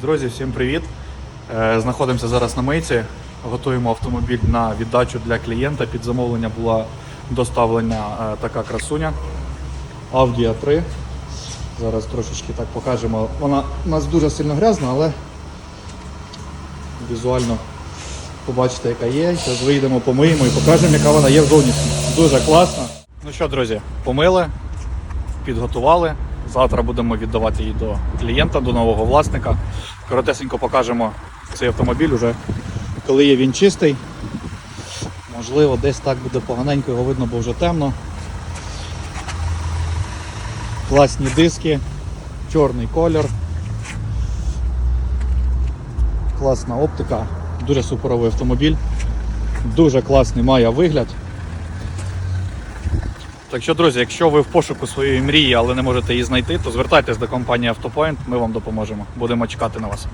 Друзі, всім привіт! Е, Знаходимося зараз на мийці. Готуємо автомобіль на віддачу для клієнта. Під замовлення була доставлена е, така красуня Audi a 3. Зараз трошечки так покажемо. Вона у нас дуже сильно грязна, але візуально побачите, яка є. Зараз вийдемо, помиємо і покажемо, яка вона є в зовнішній. Дуже класна. Ну що, друзі, помили, підготували. Завтра будемо віддавати її до клієнта, до нового власника. Коротесенько покажемо цей автомобіль уже, коли є він чистий. Можливо, десь так буде поганенько його видно, бо вже темно. Класні диски, чорний колір. Класна оптика, дуже суперовий автомобіль. Дуже класний має вигляд. Так що, друзі, якщо ви в пошуку своєї мрії, але не можете її знайти, то звертайтесь до компанії Автопоінт, ми вам допоможемо. Будемо чекати на вас.